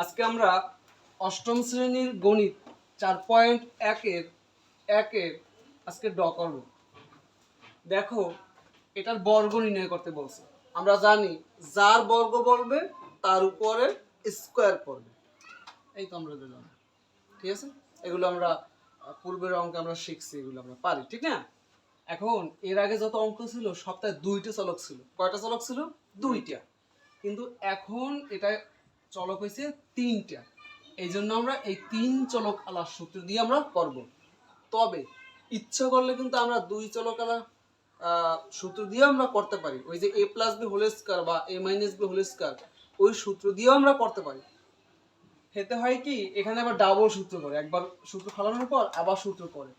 আজকে আমরা অষ্টম শ্রেণির গণিত চার পয়েন্ট একের একের আজকে ড করব। দেখো, এটার বর্গ নির্ণয় করতে বলছে। আমরা জানি যার বর্গ বলবে, তার উপরে স্কোয়ার পড়বে। এই তো আমরা দিলাম ঠিক আছে? এগুলো আমরা পূর্বের অঙ্কে আমরা শিখছি, এগুলো আমরা পারি, ঠিক না? এখন এর আগে যত অঙ্ক ছিল, সপ্তাহে দুইটা চলক ছিল। কয়টা চলক ছিল? দুইটা। কিন্তু এখন এটা চলক হয়েছে তিনটা। এই জন্য আমরা এই তিন চলক আলার সূত্র দিয়ে আমরা করব। তবে ইচ্ছা করলে কিন্তু আমরা দুই চলক আলা সূত্র দিয়ে আমরা করতে পারি। ওই যে a plus b whole square বা a minus b whole square, ওই সূত্র দিয়েও আমরা করতে পারি। হেতে হয় কি, এখানে আবার ডাবল সূত্র করে, একবার সূত্র ফালানোর পর আবার সূত্র করে।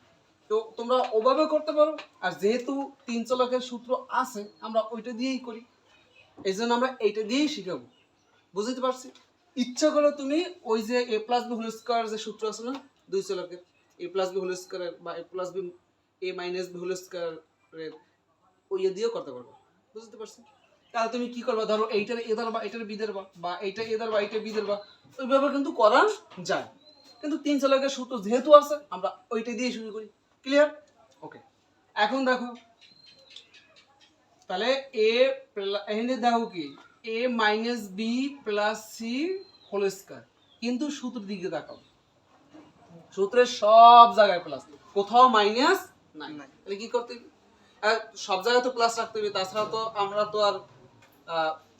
তো তোমরা ওভাবে করতে পারো, আর যেহেতু তিন চলকের সূত্র আছে, আমরা ওইটা দিয়েই করি। এই জন্য আমরা এইটা দিয়েই শিখাবো। বুঝতে পারছি? ইচ্ছা করো তুমি ওই যে a plus b whole square যে সূত্র আছে না, দুই চলকের এ প্লাস বি হোল স্কোয়ারের বা a plus b a minus b whole স্কোয়ারের ওই ইয়ে দিয়েও করতে পারব। বুঝতে পারছি? তাহলে তুমি কি করবা? ধরো এইটার এ ধরবা এটার বি ধরবা, বা এইটা এ ধরবা এইটা বি ধরবা, ওইভাবে কিন্তু করা যায়। কিন্তু তিন চলকের সূত্র যেহেতু আছে, আমরা ওইটা দিয়ে শুরু করি। ক্লিয়ার ওকে এখন দেখো, তাহলে এ এখানে দেখো কি? A minus b plus c whole square কিন্তু সূত্র দিকে দেখাও সূত্রের সব জায়গায় প্লাস কোথাও মাইনাস নাই। তাহলে কি করতে সব জায়গায় তো প্লাস রাখতে হবে। তাছাড়া তো আমরা তো আর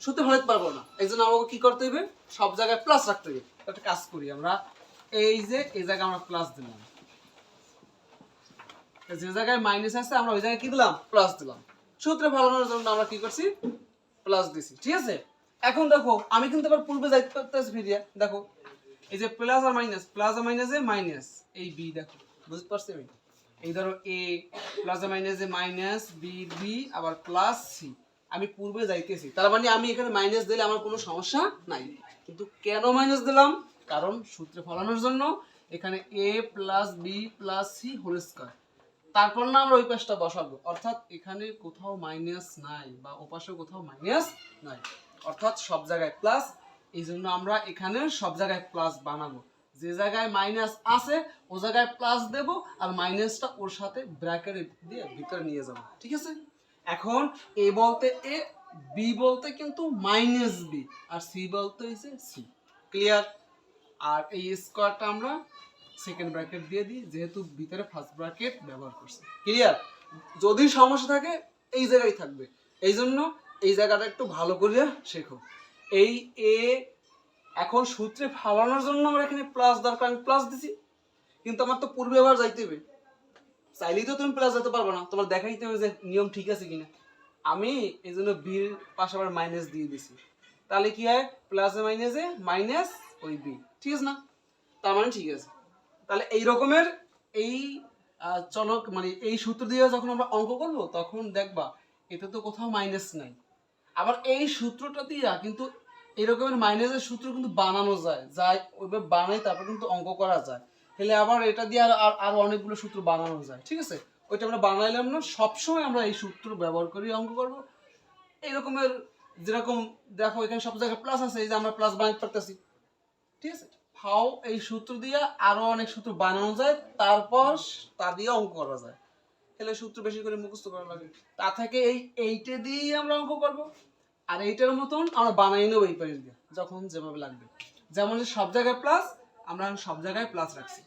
সূত্র ফলাতে পারব না। এই জন্য আমাকে কি করতে হবে? সব জায়গায় প্লাস রাখতে হবে। একটা কাজ করি আমরা। এই যে এই জায়গায় আমরা প্লাস দিলাম। যে জায়গায় মাইনাস আছে আমরা ওই জায়গায় কি দিলাম? প্লাস দিলাম। সূত্রে ফলানোর জন্য আমরা কি করছি? প্লাস দিছি, ঠিক আছে? এখন দেখো, আমি কিন্তু আবার পূর্বে যাইতে পারতেছি ফিরিয়া দেখো। এই যে প্লাস আর মাইনাস প্লাস আর মাইনাসে মাইনাস এই বি দেখো, বুঝতে পারছি আমি? এই ধরো এ প্লাস আর মাইনাসে মাইনাস বি বি আবার প্লাস সি আমি পূর্বে যাইতেছি। তার মানে আমি এখানে মাইনাস দিলে আমার কোনো সমস্যা নাই। কিন্তু কেন মাইনাস দিলাম? কারণ সূত্রে ফলানোর জন্য এখানে a plus b plus c whole square তারপর না আমরা ওই পাশটা বসাবো। অর্থাৎ এখানে কোথাও মাইনাস নাই বা ওপাশে কোথাও মাইনাস নাই। অর্থাৎ সব জায়গায় প্লাস এই জন্য আমরা এখানে সব জায়গায় প্লাস বানাবো। যে জায়গায় মাইনাস আছে, ও জায়গায় প্লাস দেব আর মাইনাসটা ওর সাথে ব্র্যাকেট দিয়ে ভিতরে নিয়ে যাব। ঠিক আছে? এখন এ বলতে এ, বি বলতে কিন্তু মাইনাস বি আর সি বলতে হয়েছে সি ক্লিয়ার আর এই স্কোয়ারটা আমরা সেকেন্ড ব্র্যাকেট দিয়ে দিই, যেহেতু ভিতরে ফার্স্ট ব্র্যাকেট ব্যবহার করছি। ক্লিয়ার যদি সমস্যা থাকে, এই জায়গায় থাকবে। এই জন্য এই জায়গাটা একটু ভালো করে শেখো। এই এ এখন সূত্রে ফালানোর জন্য আমরা এখানে প্লাস দরকার, আমি প্লাস দিছি। কিন্তু আমার তো পূর্বে আবার যাইতে হবে। চাইলেই তো তুমি প্লাস যেতে পারবে না। তোমার দেখাইতে হবে যে নিয়ম ঠিক আছে কিনা। আমি এই জন্য বির পাশে আবার মাইনাস দিয়ে দিছি। তাহলে কি হয়? প্লাসে মাইনাসে মাইনাস ওই বি ঠিক আছে না? তার মানে ঠিক আছে। তাহলে এই রকমের এই চলক মানে এই সূত্র দিয়ে যখন আমরা অঙ্ক করব, তখন দেখবা এতে তো কোথাও মাইনাস নাই। আবার এই সূত্রটা দিয়ে কিন্তু এরকমের মাইনাসের সূত্র কিন্তু বানানো যায় যাই ওইভাবে বানাই তারপর কিন্তু অঙ্ক করা যায়। তাহলে আবার এটা দিয়ে আর, আর- অনেকগুলো সূত্র বানানো যায়, ঠিক আছে? ওইটা আমরা বানাইলাম না, সবসময় আমরা এই সূত্র ব্যবহার করি অঙ্ক করব। এই রকমের যেরকম, দেখো এখানে সব জায়গায় প্লাস আছে, এই যে আমরা প্লাস বানাইতে পারতেছি, ঠিক আছে? ফাও এই সূত্র দিয়ে আরও অনেক সূত্র বানানো যায়, তারপর তা দিয়ে অঙ্ক করা যায়। তাহলে সূত্র বেশি করে মুখস্থ করা লাগে। তা থেকে এই এইটা দিয়েই আমরা অঙ্ক করব। আর এইটার মতন আমরা বানাই নেব এই পাশ দিয়ে, যখন যেভাবে লাগবে। যেমন সব জায়গায় প্লাস আমরা সব জায়গায় প্লাস রাখছি।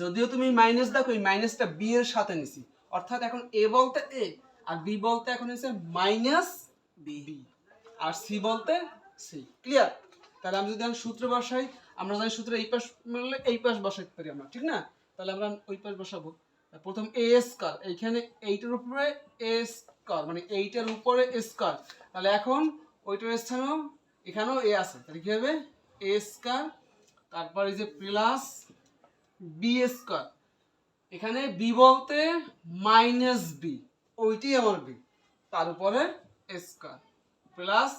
যদিও তুমি মাইনাস দেখো, এই মাইনাসটা বি এর সাথে নিছি। অর্থাৎ এখন এ বলতে এ আর বি বলতে এখন হচ্ছে মাইনাস বি আর সি বলতে সি ক্লিয়ার তাহলে আমি যদি এখন সূত্র বসাই আমরা জানি সূত্র এই পাশ মিললে এই পাশ বসাইতে পারি আমরা, ঠিক না? তাহলে আমরা ওই পাশ বসাবো। প্রথম এ স্কয়ার, এইখানে এইটার উপরে এ স্কয়ার মানে এইটার উপরে স্কয়ার। তাহলে এখন ওইটার স্থানেও, এখানেও এ আছে। তাহলে কি হবে? এ স্কয়ার, তারপর এই যে প্লাস বি স্কয়ার। এখানে বি বলতে মাইনাস বি, ওইটাই আমার বি। তার উপরে স্কয়ার, প্লাস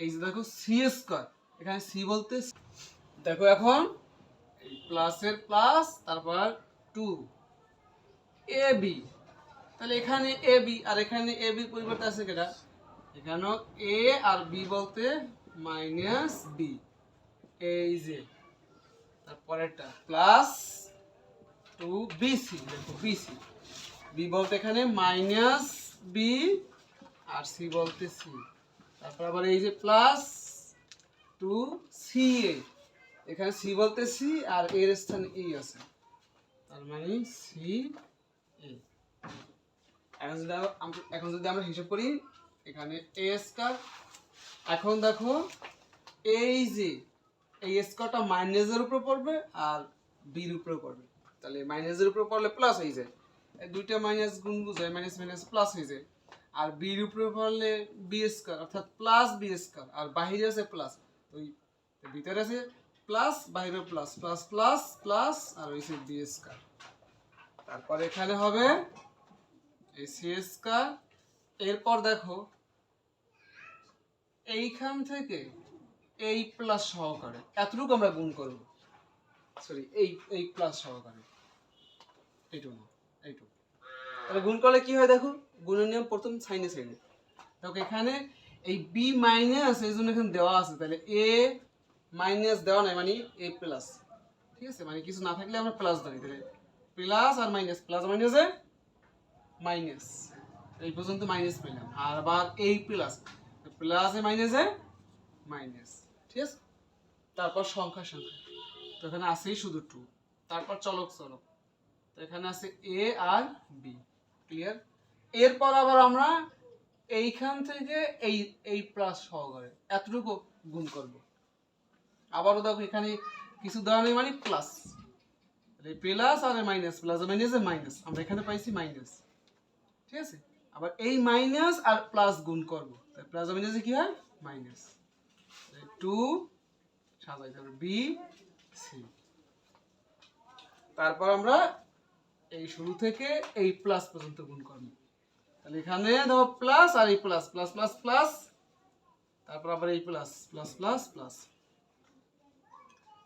এই যে দেখো সি স্কয়ার। এখানে সি বলতে দেখো এখন প্লাসের প্লাস তারপর টু এ বি তাহলে এখানে এ বি আর এখানে এ বি পরিবর্তে আছে কেটা? এখানেও এ আর বি বলতে মাইনাস বি এই যে তারপরেরটা প্লাস টু বিসি দেখো বিসি বি বলতে এখানে মাইনাস বি আর সি বলতে সি তারপর আবার এই যে প্লাস টু সি এ এখানে সি বলতে সি আর এর স্থানে ই আছে। তার মানে সি এ। এখন যদি এখন যদি আমরা হিসাব করি, এখানে এ স্কয়ার, এখন দেখো এই যে এই স্কোয়ারটা মাইনাসের উপরে পড়বে আর বির উপরে পড়বে। তাহলে মাইনাসের উপরে পড়লে প্লাস হয়ে যায়। দুইটা মাইনাস গুণ বুঝায় মাইনাস মাইনাস প্লাস হয়ে যায়। আর বির উপরে পড়লে বি স্কোয়ার, অর্থাৎ প্লাস বি স্কোয়ার, আর বাহিরে আছে প্লাস ওই ভিতরে আছে প্লাস বাইরে প্লাস প্লাস প্লাস প্লাস আর ওই বি স্কোয়ার তারপর এখানে হবে এই সি স্কোয়ার এরপর দেখো, এইখান থেকে এই প্লাস সহকারে, এতটুকু আমরা গুণ করব। সরি এই এই প্লাস সহকারে। এইটুকু এইটুকু। তাহলে গুণ করলে কি হয় দেখো? গুণের নিয়ম প্রথম সাইনে সাইনে দেখো এখানে এই বি মাইনাস এই জন্য এখানে দেওয়া আছে। তাহলে এ মাইনাস দেওয়া নাই মানে এ প্লাস ঠিক আছে? মানে কিছু না থাকলে আমরা প্লাস ধরি, তাহলে প্লাস আর মাইনাস প্লাস মাইনাসে মাইনাস এই পর্যন্ত মাইনাস পেলাম, আর আবার এই প্লাস প্লাসে মাইনাসে মাইনাস ঠিক আছে? তারপর সংখ্যা সংখ্যা। তো এখানে আছেই শুধু টু তারপর চলক চলক। তো এখানে আছে এ আর বি ক্লিয়ার এরপর আবার আমরা এইখান থেকে এই এই প্লাস সহকারে এতটুকু গুণ করব। আবারও দেখো এখানে কিছু দেওয়া মানে প্লাস প্লাস আর মাইনাস প্লাস মাইনাসে মাইনাস আমরা এখানে পাইছি মাইনাস ঠিক আছে? আবার এই মাইনাস আর প্লাস গুণ করব। প্লাস মাইনাসে কি হয়? মাইনাস টু সাজাইতে হবে বি সি তারপর আমরা এই শুরু থেকে এই প্লাস পর্যন্ত গুণ করব। তাহলে এখানে দেখো প্লাস আর এই প্লাস প্লাস প্লাস প্লাস তারপর আবার এই প্লাস প্লাস প্লাস প্লাস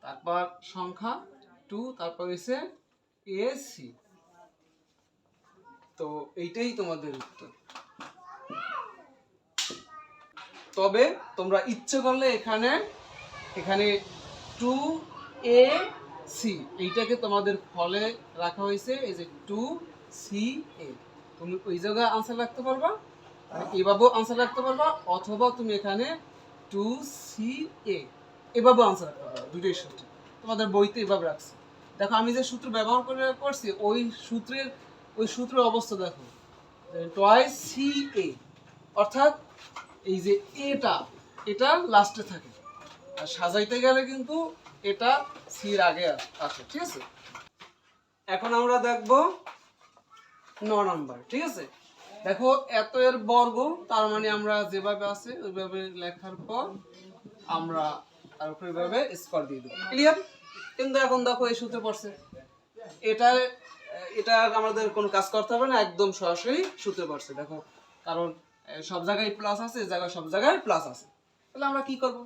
তারপর সংখ্যা টু তারপর হয়েছে এ সি তো এইটাই তোমাদের উত্তর। তবে তোমরা ইচ্ছে করলে এখানে এখানে টু এ সি এইটাকে তোমাদের ফলে রাখা হয়েছে, এই যে টু সি এ তুমি ওই জায়গায় আনসার রাখতে পারবা? এভাবেও আনসার রাখতে পারবা, অথবা তুমি এখানে টু সি এ এভাবেও আনসার দুটোই সূত্র তোমাদের বইতে এভাবে রাখছে। দেখো, আমি যে সূত্র ব্যবহার করে করছি, ওই সূত্রের ওই সূত্রের অবস্থা দেখো। টয়েস সি এ অর্থাৎ এই যে এটা এটা লাস্টে থাকে। আর সাজাইতে গেলে কিন্তু এটা সির আগে আসে, ঠিক আছে? এখন আমরা দেখব ন নাম্বার, ঠিক আছে? দেখো, এত এর বর্গ, তার মানে আমরা যেভাবে আছে, ওইভাবে লেখার পর আমরা তার উপরে স্কোর দিয়ে দেবো। ক্লিয়ার কিন্তু এখন দেখো এই সূত্রে পড়ছে। এটা এটা আমাদের কোনো কাজ করতে হবে না, একদম সরাসরি সূত্রে পড়ছে। দেখো, কারণ সব জায়গায় প্লাস আছে জায়গায় সব জায়গায় প্লাস আছে। তাহলে আমরা কি করব?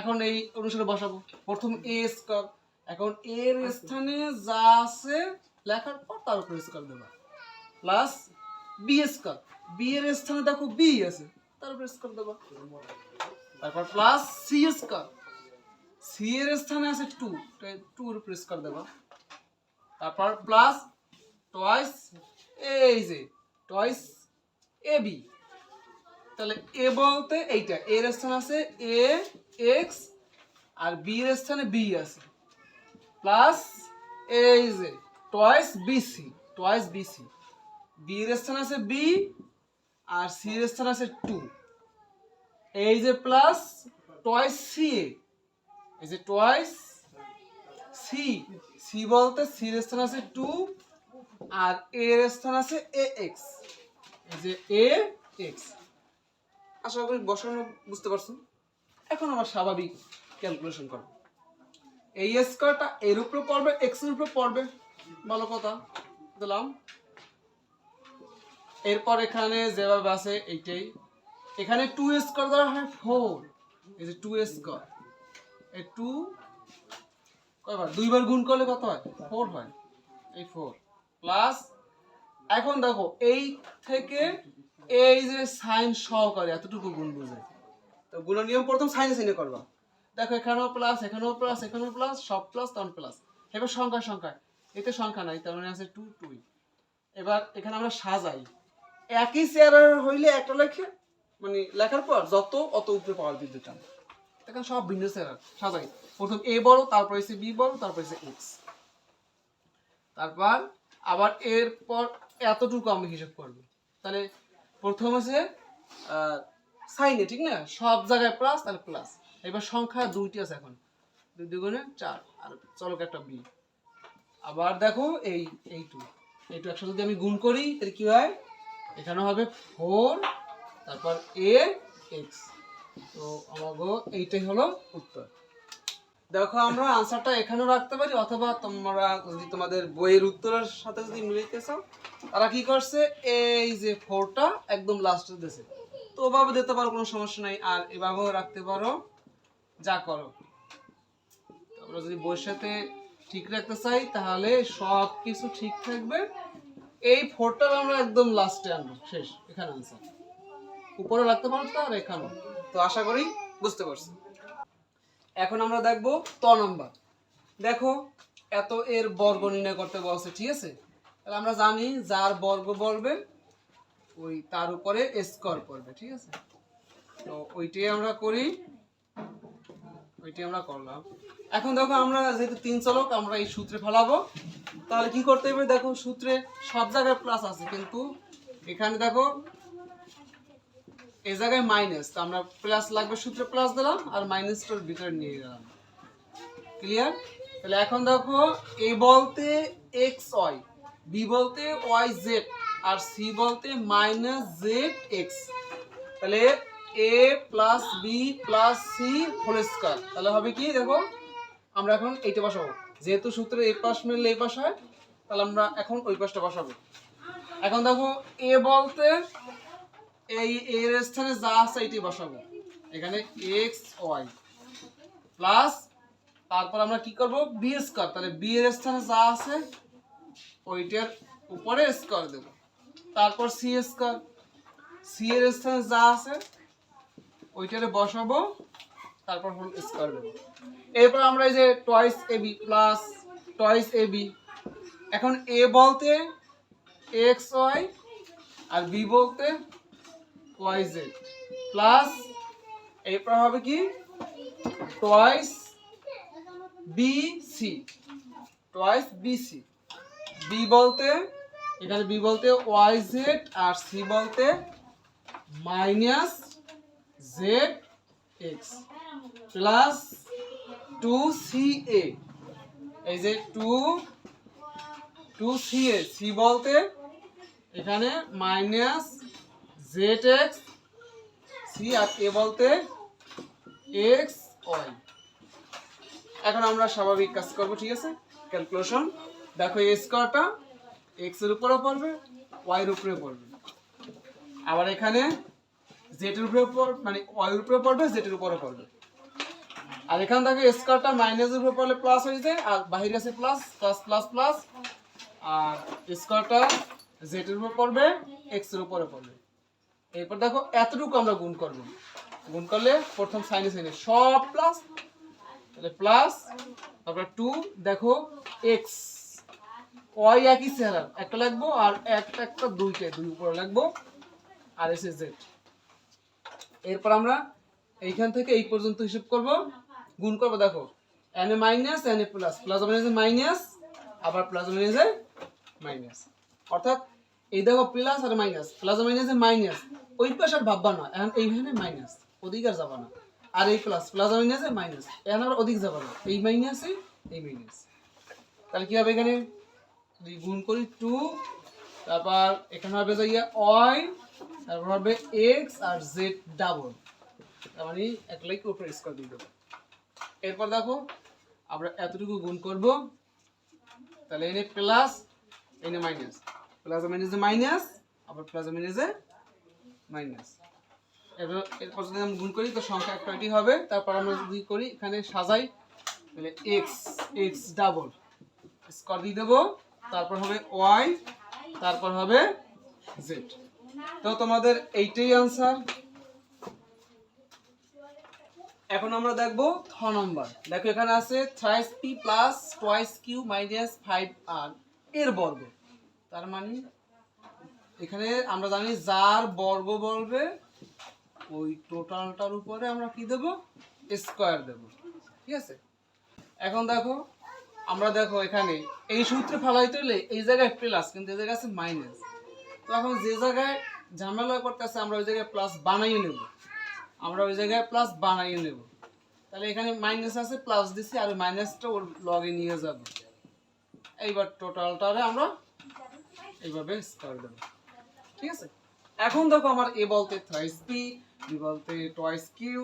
এখন এই অনুসারে বসাবো। প্রথম এ স্কোয়ার এখন এর স্থানে যা আছে, লেখার পর তার উপরে স্কোয়ার দেবা। প্লাস বি স্কোয়ার বি এর স্থানে দেখো বি আছে, তার উপরে স্কোয়ার দেবা। তারপর প্লাস সি স্কোয়ার সি এর স্থানে আছে টু টু এর উপরে স্কোয়ার দেবা। তারপর প্লাস টয়েস এই যে টয়েস এ বি তাহলে এ বলতে এইটা এর স্থান আছে এ এক্স আর বি এর স্থানে বি আছে। প্লাস এই যে twice b c twice b c b এর স্থান আছে বি আর সি এর স্থান আছে টু এই যে প্লাস টয়েস সি এই যে টয়েস সি সি বলতে সি এর স্থান আছে টু আর এর স্থান আছে এ এক্স এই যে এ এক্স আশা করি বসানো বুঝতে পারছ? এখন আমার স্বাভাবিক ক্যালকুলেশন করো। এই স্কোয়ারটা এর উপরে পড়বে এক্সের উপরে পড়বে। ভালো কথা, দিলাম। এরপর এখানে যেভাবে আছে, এইটাই। এখানে টু স্কোয়ার দ্বারা হয় ফোর এই যে টু স্কোয়ার এই টু কয়বার? দুইবার গুণ করলে কত হয়? ফোর হয়। এই ফোর প্লাস এখন দেখো, এই থেকে এই যে সাইন সহকারে এতটুকু গুণ বুঝে তো গুণের নিয়ম প্রথম সাইনে সাইনে করবা। দেখো, এখানেও প্লাস এখানেও প্লাস এখানেও প্লাস সব প্লাস তখন প্লাস এবার সংখ্যা সংখ্যা। এতে সংখ্যা নাই, তার মানে আছে টু টুই এবার এখানে আমরা সাজাই। একই চেয়ারের হইলে একটা লেখে মানে লেখার পর যত, অত উপরে পাওয়ার দিতে চান এখানে সব ভিন্ন সাজাই। প্রথম এ বড় তারপর এসে বি বড় তারপর এসে এক্স তারপর আবার এরপর এতটুকু আমি হিসাব করব। তাহলে প্রথম আছে সাইনে ঠিক না? সব জায়গায় প্লাস তাহলে প্লাস এবার সংখ্যা দুইটি আছে এখন। দুই দুগুণে চার। আর চলক একটা বি আবার দেখো এই এই টু এই টু একসাথে যদি আমি গুণ করি, তাহলে কি হয়? এখানে হবে ফোর তারপর এ এক্স তো আমাগো এইটাই হলো উত্তর। দেখো, আমরা আনসারটা এখানেও রাখতে পারি, অথবা তোমরা যদি তোমাদের বইয়ের উত্তরের সাথে যদি মিলাইতে চাও তারা কি করছে? এই যে ফোরটা একদম লাস্টে দিয়েছে তো ওভাবে দিতে পারো, কোনো সমস্যা নাই। আর এভাবেও রাখতে পারো, যা করো। আমরা যদি বইয়ের সাথে ঠিক রাখতে চাই, তাহলে সব কিছু ঠিক থাকবে। এই ফোরটা আমরা একদম লাস্টে আনব, শেষ, এখানে আনসার উপরে রাখতে পারো তো, আর এখানে তো আশা করি বুঝতে পারছি। এখন আমরা দেখব ত নাম্বার। দেখো, এত এর বর্গ নির্ণয় করতে বলছে, ঠিক আছে? তাহলে আমরা জানি যার বর্গ বলবে ওই তার উপরে স্কোর করবে ঠিক আছে? তো ওইটাই আমরা করি, ওইটাই আমরা করলাম। এখন দেখো, আমরা যেহেতু তিন চলক, আমরা এই সূত্রে ফেলাবো। তাহলে কি করতে হবে? দেখো, সূত্রে সব জায়গায় প্লাস আছে, কিন্তু এখানে দেখো এই জায়গায় মাইনাস তো আমরা প্লাস লাগবে সূত্রে প্লাস দিলাম আর মাইনাসটার ভিতরে নিয়ে গেলাম ক্লিয়ার তাহলে এখন দেখো এ বলতে এক্স ওয়াই বি বলতে ওয়াই জেড আর সি বলতে মাইনাস জেড এক্স তাহলে a plus b plus c whole square তাহলে হবে কি দেখো, আমরা এখন এইটা বসাবো। যেহেতু সূত্রে এ পাশ মিললে এই পাশ হয়, তাহলে আমরা এখন ওই পাশটা বসাবো। এখন দেখো এ বলতে এই এর স্থানে যা আছে এটি বসাবো। এখানে এক্স ওয়াই প্লাস তারপর আমরা কি করব? বি স্কয়ার তাহলে বি এর স্থানে যা আছে, ওইটার উপরে স্কয়ার দেব। তারপর সি স্কয়ার সি এর স্থানে যা আছে, ওইটারে বসাবো, তারপর হল স্কয়ার দেব। এরপর আমরা এই যে twice a b plus twice a b এখন এ বলতে এক্স ওয়াই আর বি বলতে ওয়াই জেড প্লাস এরপর হবে কি? Twice b c twice b c b বলতে, এখানে বি বলতে ওয়াই জেড আর সি বলতে minus z x plus two c a এই যে two two c a c বলতে এখানে মাইনাস জেড এক্স সি আর এ বলতে এক্স ওয়াই এখন আমরা স্বাভাবিক কাজ করব, ঠিক আছে? ক্যালকুলেশন দেখো, এই স্কোয়ারটা এক্সের উপরে পড়বে ওয়াই এর উপরে পড়বে। আবার এখানে জেড এর উপরে মানে ওয়াই এর উপরে পড়বে জেড এর উপরে পড়বে। আর এখান থেকে স্কোয়ারটা মাইনাস এর উপরে পড়লে প্লাস হয়ে যায়, আর বাহিরে আছে প্লাস প্লাস প্লাস প্লাস আর স্কোয়ারটা জেড এর উপরে পড়বে এক্সের উপরে পড়বে। এরপর দেখো, এতটুকু আমরা গুণ করব। গুণ করলে প্রথম সাইনে সাইনে সব প্লাস তাহলে প্লাস তারপর টু দেখো এক্স ওয়াই একই চেহারা একটা লাগবো আর একটা একটা দুইটা, দুই উপরে লাগবো, আর এসে জেড এরপর আমরা এইখান থেকে এই পর্যন্ত হিসাব করব। গুণ করব, দেখো n a minus n a plus plus মাইনাসে মাইনাস আবার প্লাস মাইনাসে মাইনাস অর্থাৎ এই দেখো প্লাস আর মাইনাস প্লাস মাইনাসে মাইনাস ওই পাশে আর ভাববা না, এখন এইখানে মাইনাস ওদিক আর যাবা না। আর এই প্লাস প্লাস মাইনাসে মাইনাস এখন আর ওদিক যাবা না। এই মাইনাসে এই মাইনাস তাহলে কি হবে এখানে? গুণ করি টু তারপর এখানে হবে যাইয়া ওয়াই তারপর হবে এক্স আর জেড ডাবল তার মানে এক লাইক উপরে স্কোয়ার দিয়ে দেবো। এরপর দেখো, আমরা এতটুকু গুণ করব। তাহলে এনে প্লাস এনে মাইনাস প্লাস মাইনাসে মাইনাস, আবার প্লাস মাইনাসে মাইনাস। এরপর যদি আমরা গুণ করি? তো সংখ্যা একটা এটি হবে? তারপর আমরা যদি করি, এখানে সাজাই, তাহলে এক্স এক্স ডাবল স্কোয়ার দিয়ে দেবো। তারপর হবে ওয়াই তারপর হবে জেড তো তোমাদের এইটাই আনসার এখন আমরা দেখব থ নম্বর। দেখো এখানে আছে thrice p plus twice q minus five আর এর বর্গ। তার মানে এখানে আমরা জানি যার বর্গ বলবে, ওই টোটালটার উপরে আমরা কি দেব? স্কোয়ার দেব। ঠিক আছে? এখন দেখো, আমরা দেখো এখানে এই সূত্রে ফেলাইতে হলে এই জায়গায় প্লাস, কিন্তু এই জায়গায় আছে মাইনাস। তো এখন যে জায়গায় ঝামেলা করতেছে, আমরা ওই জায়গায় প্লাস বানাইয়ে নেব। আমরা ওই জায়গায় প্লাস বানাইয়ে নেব। তাহলে এখানে মাইনাস আছে, প্লাস দিছি, আর মাইনাসটা ওর লগে নিয়ে যাব। এইবার টোটালটারে আমরা এইভাবে স্কোয়ার দেবো। ঠিক আছে? এখন দেখো আমার এ বলতে থ্রাইস পি বি বলতে টয়েস কিউ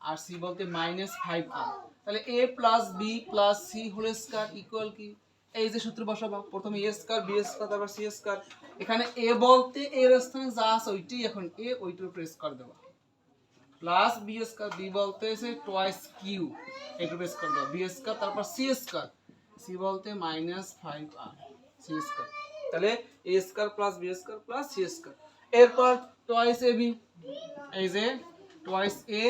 আর সি বলতে মাইনাস ফাইভ আর তাহলে a plus b plus c whole square equal কি? এই যে সূত্র বসাবো, প্রথমে এ স্কয়ার বি স্কয়ার তারপর সি স্কয়ার এখানে এ বলতে এর স্থানে যা আছে ওইটাই এখন এ ওইটার উপরে স্কয়ার দেওয়া প্লাস বি স্কয়ার বি বলতে আছে টোয়াইস কিউ এটার প্রেস স্কয়ার দেওয়া বি স্কয়ার তারপর সি স্কয়ার সি বলতে মাইনাস ফাইভ আর সি স্কয়ার তাহলে a square plus b square plus c square এরপর টোয়াইস এ বি এই যে টোয়াইস এ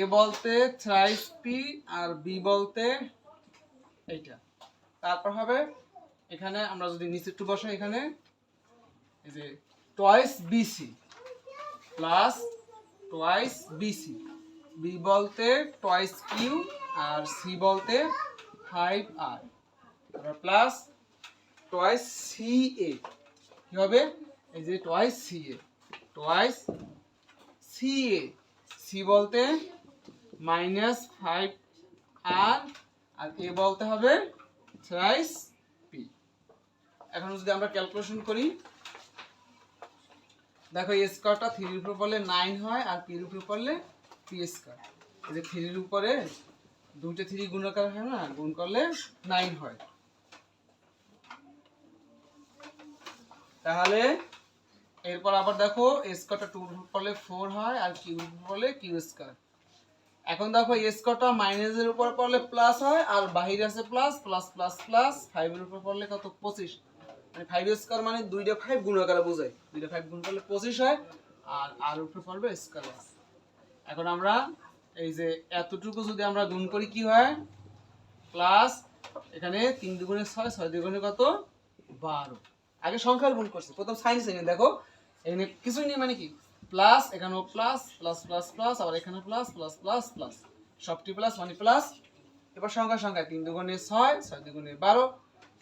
এ বলতে থ্রাইস পি আর বি বলতে এইটা। তারপর হবে, এখানে আমরা যদি নিচে একটু বসাই এখানে, এই যে twice b c plus twice b c b বলতে টোয়াইস কিউ আর সি বলতে five R plus twice c a কি হবে? এই যে twice c a twice c a c বলতে মাইনাস ফাইভ আর আর এ বলতে হবে থ্রাইস পি এখন যদি আমরা ক্যালকুলেশন করি, দেখো এ স্কোয়ারটা থ্রির উপর পড়লে নাইন হয়, আর পির উপর পড়লে পি স্কোয়ার এই যে থ্রির উপরে দুইটা থ্রি গুণাকার হয় না, গুণ করলে নাইন হয়। তাহলে এরপর আবার দেখো স্কোয়ারটা টু রুট পড়লে ফোর হয় আর কিউ পড়লে কিউ স্কোয়ার এখন দেখো স্কোয়ারটা মাইনাসের উপর পড়লে প্লাস হয় আর বাহিরে আছে প্লাস প্লাস প্লাস প্লাস ফাইভের উপর পড়লে কত? পঁচিশ। মানে ফাইভ স্কোয়ার মানে দুইটা ফাইভ গুণ আকারে বোঝায় দুইটা ফাইভ গুণ করলে পঁচিশ হয় আর আর উপরে পড়বে স্কোয়ার এখন আমরা এই যে এতটুকু যদি আমরা গুণ করি কি হয়? প্লাস এখানে তিন দুগুণে ছয় ছয় দুগুণে কত? বারো। আগে সংখ্যার গুণ করছি। প্রথম সাইন্স সেকেন্ড দেখো। এখানে কিছুই নেই মানে কি? প্লাস এখানেও প্লাস প্লাস প্লাস প্লাস আবার এখানে প্লাস প্লাস প্লাস প্লাস সবটি প্লাস মানে প্লাস এবার সংখ্যা সংখ্যা। তিন দুগুণে ছয় ছয় দুগুণে বারো।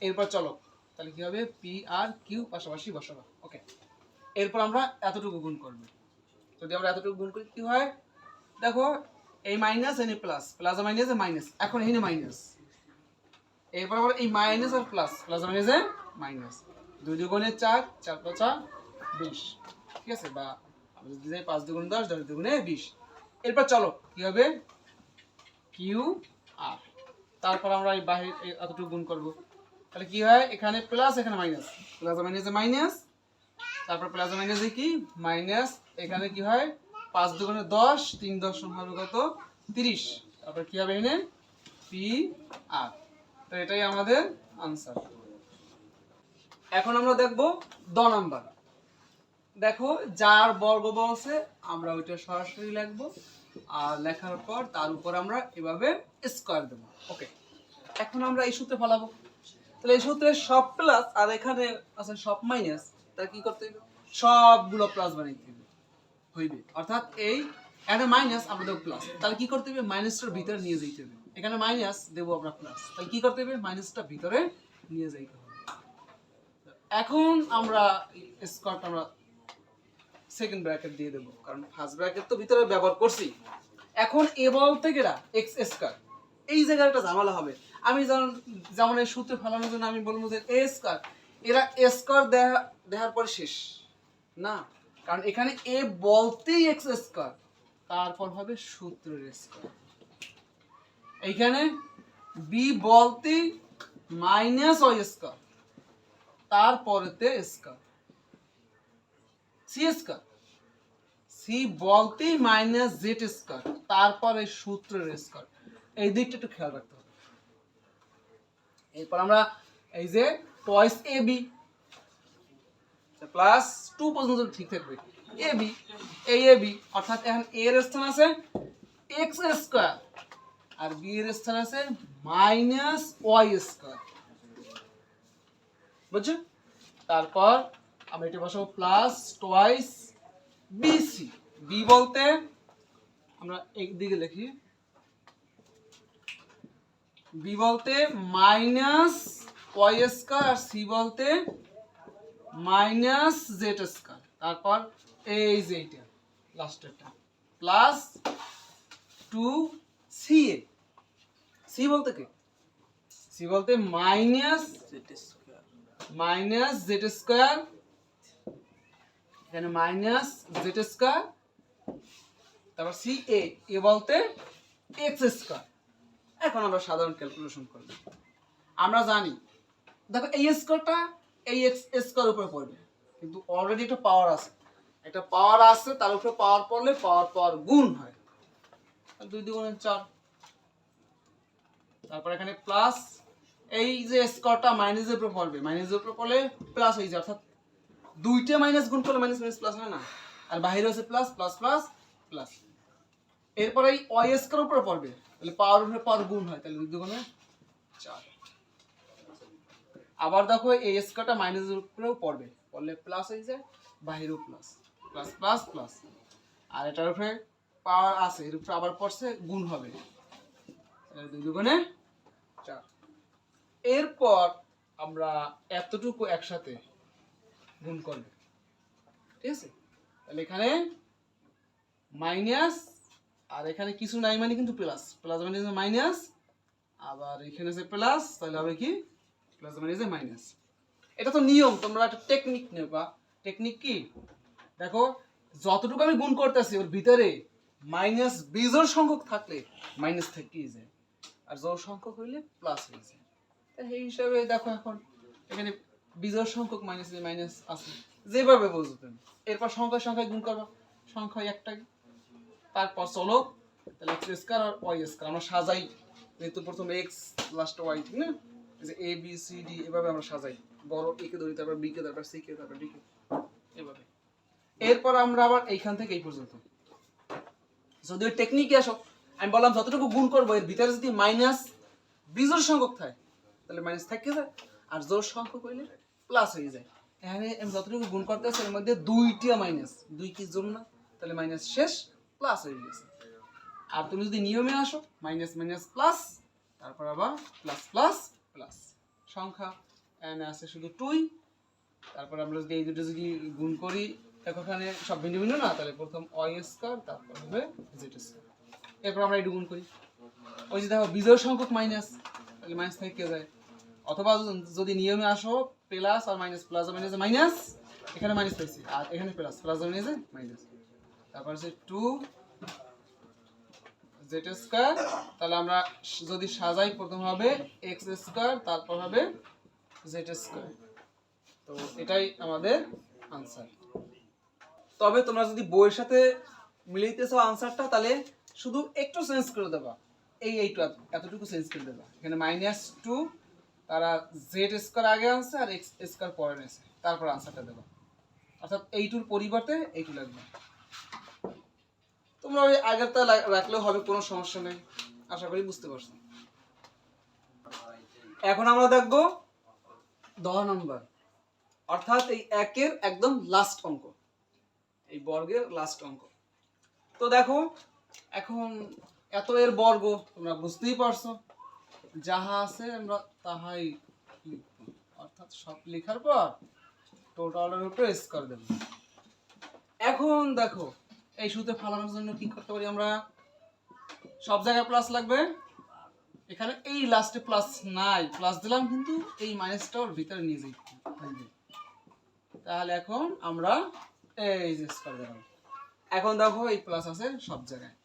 এরপর চলো, তাহলে কি হবে? পি আর কিউ পাশাপাশি বসাবো। ওকে এরপর আমরা এতটুকু গুণ করব। যদি আমরা এতটুকু গুণ করি, কি হয়? দেখো, এই মাইনাস এনে প্লাস প্লাস মাইনাস মাইনাস এখন এখানে মাইনাস এরপর আবার এই মাইনাস আর প্লাস প্লাস মাইনাসে মাইনাস দুই দুগুণে চার চার পাঁচা বিশ। ঠিক আছে? বা আমরা যদি পাঁচ দুগুণ দশ দশ দুগুণে বিশ। এরপর চলো, কি হবে? কিউ আর তারপর আমরা এই বাহির এতটুকু গুণ করব। তাহলে কি হয়? এখানে প্লাস এখানে মাইনাস প্লাস মাইনাসে মাইনাস তারপর প্লাস মাইনাসে কি? মাইনাস এখানে কি হয়? পাঁচ দুগুণে দশ, তিন দশ হবে কত? তিরিশ। তারপর কি হবে এখানে? পি আর তো এটাই আমাদের আনসার এখন আমরা দেখব দ নাম্বার। দেখো, যার বর্গ বলছে আমরা ওইটা সরাসরি লিখব, আর লেখার পর তার উপর আমরা এভাবে স্কোয়ার দেবো। ওকে এখন আমরা এই সূত্রে ফলাবো। তাহলে এই সূত্রে সব প্লাস আর এখানে আছে সব মাইনাস তাহলে কি করতে হবে? সবগুলো প্লাস বানাইতে হবে। হইবে। অর্থাৎ এই একটা মাইনাস আমরা দেবো প্লাস তাহলে কি করতে হবে? মাইনাসটার ভিতরে নিয়ে যেতে হবে। এখানে মাইনাস দেবো আমরা প্লাস তাহলে কি করতে হবে? মাইনাসটা ভিতরে নিয়ে যাইতে হবে। এখন আমরা স্কোয়ারটা আমরা সেকেন্ড ব্র্যাকেট দিয়ে দেবো, কারণ ফার্স্ট ব্র্যাকেট তো ভিতরে ব্যবহার করছি। এখন এ বলতে গেলা এক্স স্কোয়ার এই জায়গায় একটা ঝামেলা হবে। আমি যেমন যেমন এই সূত্রে ফেলানোর জন্য আমি বলব যে এ স্কোয়ার এরা স্কোয়ার দেখা দেখার পরে শেষ। না, কারণ এখানে এ বলতেই এক্স স্কোয়ার তারপর হবে সূত্রের স্কোয়ার এইখানে বি বলতেই মাইনাস ওয়াই স্কোয়ার তারপরেতে স্কোয়ার সি স্কোয়ার সি বলতেই মাইনাস জেড স্কোয়ার তারপরে সূত্রের স্কোয়ার এই দিকটা একটু খেয়াল রাখতে হবে। এরপর আমরা এই যে twice a b plus two পর্যন্ত ঠিক থাকবে। এ বি এই এ বি অর্থাৎ এখন এর স্থান আছে এক্স স্কোয়ার আর বি এর স্থান আছে মাইনাস ওয়াই স্কোয়ার বুঝছ তারপর আমরা এটা বসাবো প্লাস টোয়াইস বিসি বি বলতে আমরা একদিকে লিখি। বি বলতে মাইনাস ওয়াই স্কোয়ার আর সি বলতে মাইনাস জেড স্কোয়ার তারপর এই যে এইটা লাস্টেরটা plus two C A. C বলতে কি? সি বলতে মাইনাস মাইনাস জেড স্কোয়ার এখানে মাইনাস জেড স্কোয়ার তারপর সি এ এ বলতে এক্স স্কোয়ার এখন আমরা সাধারণ ক্যালকুলেশন করব আমরা জানি, দেখো এই স্কোয়ারটা এই এক্স স্কোয়ার উপরে পড়বে, কিন্তু অলরেডি একটা পাওয়ার আছে। একটা পাওয়ার আছে, তার উপরে পাওয়ার পড়লে পাওয়ার পাওয়ার গুণ হয়। দুই দুগুণে চার। তারপর এখানে প্লাস এই যে স্কোয়ারটা মাইনাসের উপরে পড়বে মাইনাসের উপরে পড়লে প্লাস হয়ে যায়, অর্থাৎ দুইটা মাইনাস গুণ করলে মাইনাস মাইনাস প্লাস হয় না। আর বাইরে হচ্ছে প্লাস প্লাস প্লাস প্লাস এরপরে এই ওয়াই স্কোয়ার উপরে পড়বে, তাহলে পাওয়ার উপরে পাওয়ার গুণ হয়, তাহলে দুগুণে চার। আবার দেখো এই স্কোয়ারটা মাইনাসের উপরেও পড়বে, পড়লে প্লাস হয়ে যায়, বাহিরেও প্লাস প্লাস প্লাস প্লাস আর এটার উপরে পাওয়ার আছে, এর উপরে আবার পড়ছে, গুণ হবে। দুই দুগুণে চার। এরপর আমরা এতটুকু একসাথে গুণ করব। ঠিক আছে? তাহলে এখানে মাইনাস, আর এখানে কিছু নাই মানে কিন্তু প্লাস। প্লাস মানে মাইনাস, আবার এখানে যে প্লাস, তাহলে হবে কি? প্লাস মানে যে মাইনাস। এটা তো নিয়ম, তোমরা একটা টেকনিক নেবা টেকনিক কি? দেখো, যতটুকু আমি গুণ করতেছি, ওর ভিতরে মাইনাস বিজোড় সংখ্যক থাকলে মাইনাস থেকেই যায়। আর জোড় সংখ্যক হইলে প্লাস হয়ে যায়। সেই হিসাবে দেখো এখন, এখানে বিজোড় সংখ্যক মাইনাস মাইনাস আছে। যেভাবে বুঝো তুমি এরপর সংখ্যায় সংখ্যায় গুণ করবা। সংখ্যা একটাই। তারপর চলো, তাহলে এক্স স্কোয়ার আর ওয়াই স্কোয়ার আমরা সাজাই। যেহেতু প্রথম এক্স লাস্ট ওয়াই ঠিক না? যে এ বি সি ডি এভাবে আমরা সাজাই। বড় এ কে ধরি, তারপর বি কে, তারপর সি কে, তারপর ডি কে। এভাবে। এরপর আমরা আবার এইখান থেকে এই পর্যন্ত। যদি ওই টেকনিকে আসো, আমি বললাম যতটুকু গুণ করব, এর ভিতরে যদি মাইনাস বিজোড় সংখ্যক থাকে তাহলে মাইনাস থাকে যায় আর জোর সংখ্যক হইলে প্লাস হয়ে যায়। এখানে আমি যতটুকু গুণ করতে এর মধ্যে দুইটা মাইনাস দুই কি জোর না? তাহলে মাইনাস শেষ প্লাস হয়ে গেছে। আর তুমি যদি নিয়মে আসো মাইনাস মাইনাস প্লাস তারপর আবার প্লাস প্লাস প্লাস সংখ্যা এখানে আছে শুধু টুই তারপর আমরা যদি এই দুটো যদি গুণ করি এখানে সব ভিন্ন ভিন্ন না? তাহলে প্রথম ওয়াই স্কোয়ার তারপর হবে জেড স্কোয়ার এরপর আমরা একটু গুণ করি। ওই যে দেখো বিজয় সংখ্যক মাইনাস তাহলে মাইনাস থেকে যায়। অথবা যদি নিয়মে আসো প্লাস আর মাইনাস প্লাস আর মাইনাস মাইনাস এখানে মাইনাস পাইছি। আর এখানে প্লাস প্লাস আর মাইনাস মাইনাস তারপর হচ্ছে টু জেড স্কোয়ার তাহলে আমরা যদি সাজাই, প্রথম হবে এক্স স্কোয়ার তারপর হবে জেড স্কোয়ার তো এটাই আমাদের আনসার তবে তোমরা যদি বইয়ের সাথে মিলাইতে চাও আনসারটা তাহলে শুধু একটু চেঞ্জ করে দেবা। এই এইটু এতটুকু চেঞ্জ করে দেবা। এখানে মাইনাস টু তারা জেড স্কোয়ার আগে আনছে আর এক্স স্কোয়ার পরে নিয়েছে। তারপর আনসারটা দেবো। অর্থাৎ এইটুর পরিবর্তে এইটু লাগবে। তোমরা ওই আগেরটা রাখলেও হবে, কোনো সমস্যা নেই। আশা করি বুঝতে পারছ। এখন আমরা দেখব দশ নম্বর অর্থাৎ এই একের একদম লাস্ট অঙ্ক। এই বর্গের লাস্ট অঙ্ক। তো দেখো, এখন এত এর বর্গ, তোমরা বুঝতেই পারছ। যাহা আছে আমরা তাহাই লিখব। অর্থাৎ সব লেখার পর টোটালের উপরে স্কোয়ার দেব। এখন দেখো, এই সূত্রে ফালানোর জন্য কি করতে পারি আমরা? সব জায়গায় প্লাস লাগবে। এখানে এই লাস্টে প্লাস নাই। প্লাস দিলাম কিন্তু এই মাইনাসটা ওর ভিতরে নিয়ে যাই। তাহলে এখন আমরা এই যে স্কোয়ার দিলাম। এখন দেখো এই প্লাস আছে সব জায়গায়।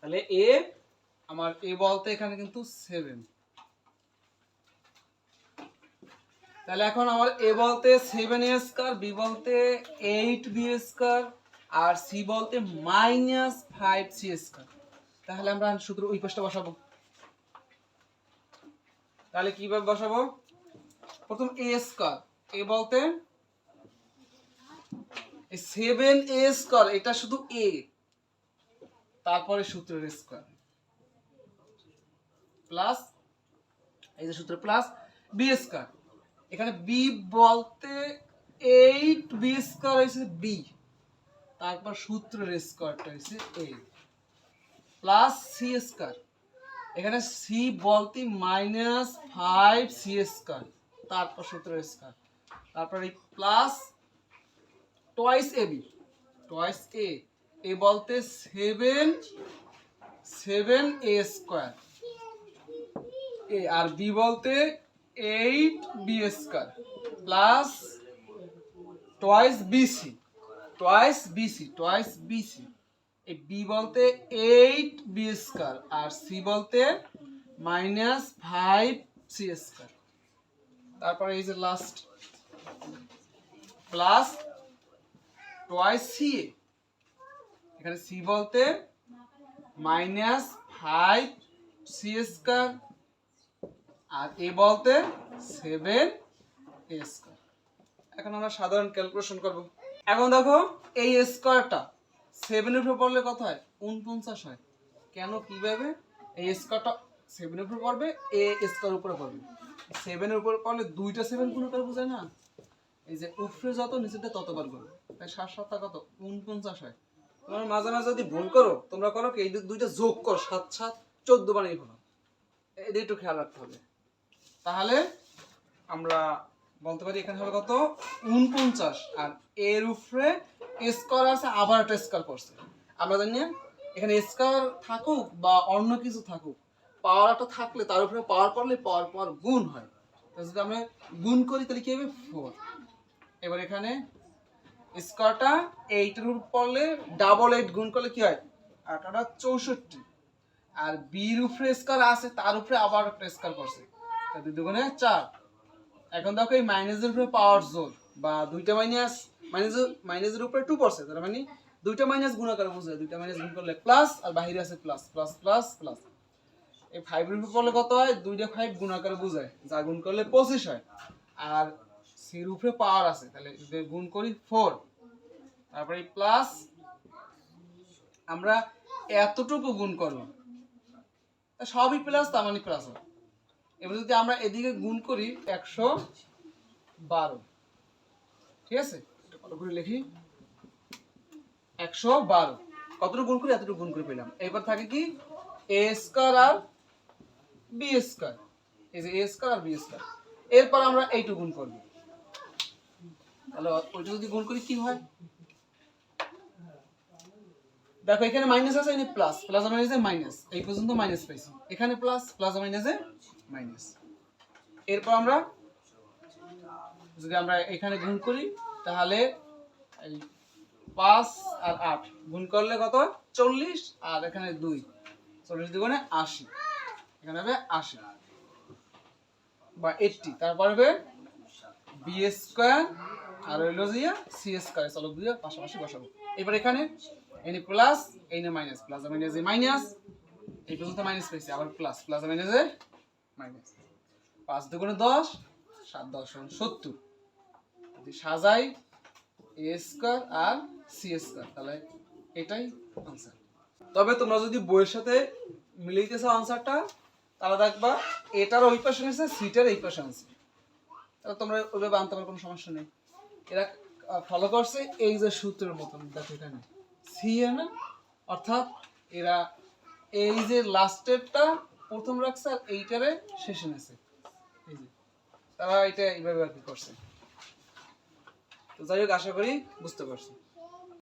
তাহলে এ আমার এ বলতে এখানে কিন্তু সেভেন তাহলে এখন আমার এ বলতে সেভেন এ স্কোয়ার বি বলতে এইট বি স্কোয়ার আর সি বলতে মাইনাস ফাইভ সি স্কোয়ার তাহলে আমরা সূত্র ওই পাশটা বসাবো। তাহলে কীভাবে বসাবো? প্রথম এ স্কোয়ার এ বলতে সেভেন এ স্কোয়ার এটা শুধু এ তারপরে সূত্রের স্কোয়ার প্লাস, এই যে সূত্র, প্লাস বি স্কোয়ার এখানে বি বলতে এইট বি স্কোয়ার হয়েছে বি তারপর সূত্রের স্কোয়ারটা হয়েছে এ প্লাস সি স্কোয়ার এখানে সি বলতে মাইনাস ফাইভ সি স্কোয়ার তারপর সূত্রের স্কোয়ার তারপর এই plus twice a b twice a a বলতে seven seven a square a, R B বলতে eight b square plus twice b c twice b c twice b c এই B বলতে eight B square আর C বলতে minus five C square. তারপরে এই যে last plus toys C এখানে C বলতে মাইনাস ফাইভ সি স্কোয়ার আর এ বলতে সেভেন এ স্কোয়ার এখন আমরা সাধারণ ক্যালকুলেশন করব। এখন দেখো, এই স্কোয়ারটা সেভেনের উপরে পড়লে কত হয়? উনপঞ্চাশ হয়। কেন, কীভাবে? এই স্কোয়ারটা সেভেনের উপরে পড়বে এ স্কোয়ার উপরে পড়বে। সেভেনের উপরে পড়লে দুইটা সেভেন গুণ করে বোঝায় না? এই যে উপরে যত নিচেতে ততবার করবে। তাই সাত সাতটা কত? উনপঞ্চাশ হয়। তোমার মাঝে মাঝে যদি ভুল করো, তোমরা করো কি, এই দুইটা যোগ করো, সাত সাত, চোদ্দ বানিয়ে ফেলো এদের একটু খেয়াল রাখতে হবে। তাহলে আমরা বলতে পারি এখানে হবে কত? উনপঞ্চাশ। আর এর উপরে স্কোয়ার আছে, আবার একটা স্কোয়ার করছে। আমরা জানি এখানে স্কোয়ার থাকুক বা অন্য কিছু থাকুক পাওয়ার একটা থাকলে তার উপরে পাওয়ার পড়লে পাওয়ার পাওয়ার গুণ হয়। যদি আমরা গুণ করি, তাহলে কি হবে? ফোর এবার এখানে স্কোয়ারটা এইটের উপর পড়লে ডাবল এইট গুণ করলে কি হয়? আঠারো, চৌষট্টি। আর বির উপরে স্কোয়ার আছে, তার উপরে আবার একটা স্কোয়ার করছে। দুই দুগুণে চার। এখন দেখো এই মাইনাসের উপরে পাওয়ার জোর বা দুইটা মাইনাস মাইনাস মাইনাসের উপরে টু পড়ছে তার মানে দুইটা মাইনাস গুণ করে বুঝে দুইটা মাইনাস গুণ করলে প্লাস আর বাহিরে আছে প্লাস প্লাস প্লাস প্লাস এই ফাইভের উপর পড়লে কত হয়? দুইটা ফাইভ গুণ আকারে বোঝায়। যা গুণ করলে পঁচিশ হয়। আর সির উপরে পাওয়ার আছে। তাহলে যদি গুণ করি ফোর তারপরে প্লাস আমরা এতটুকু গুণ তা সবই প্লাস তার মানে প্লাস হবে এবার যদি আমরা এদিকে গুণ করি একশো বারো। ঠিক আছে? ভালো লিখি? একশো বারো। কতটুকু গুণ করি? এতটুকু গুণ করে পেলাম। এবার থাকে কি? এ স্কোয়ার আর বি স্কোয়ার। এই যে এ স্কোয়ার আর বি স্কোয়ার। এরপর আমরা এইটুকু গুণ করব। তাহলে ওইটা যদি গুণ করি, কি হয়? দেখো, এখানে মাইনাস আছে, এখানে প্লাস প্লাস মাইনাস এই পর্যন্ত মাইনাস পাইছি এখানে প্লাস প্লাস মাইনাসে মাইনাস। এরপর আমরা যদি আমরা এখানে গুণ করি, তাহলে পাঁচ আর আট। গুণ করলে কত? চল্লিশ, আর এখানে দুই। চল্লিশ দুগুণে আশি। এখানে হবে আশি। বা এইটটি। তারপর হবে বি স্কোয়ার, আর হইল যে সি স্কোয়ার। চলো দুই পাশাপাশি বসাবো। এবার এখানে এনে প্লাস এনে মাইনাস প্লাস মাইনাস মাইনাস এই পর্যন্ত মাইনাস পেয়েছি, আবার প্লাস প্লাস মাইনাসে মাইনাস পাঁচ দুগুণে দশ, সাত দশ সত্তর। যদি সাজাই এ স্কোয়ার আর সি স্কোয়ার, তাহলে এটাই আনসার তবে তোমরা যদি বইয়ের সাথে মিলাইতে চাও আনসারটা তাহলে দেখবা এটার ওই পাশে আছে সিটার এই পাশে আছে তাহলে তোমরা ওইভাবে আনতে পারো, কোনো সমস্যা নেই। এরা ফলো করছে এই যে সূত্রের মতন, দেখো এখানে। সি না? অর্থাৎ এরা এই যে লাস্টেরটা প্রথম রাখছে আর এইটারে শেষে নেছে। এই যে, তারা এটা এইভাবে আর কি করছে। তো যাই হোক, আশা করি বুঝতে পারছি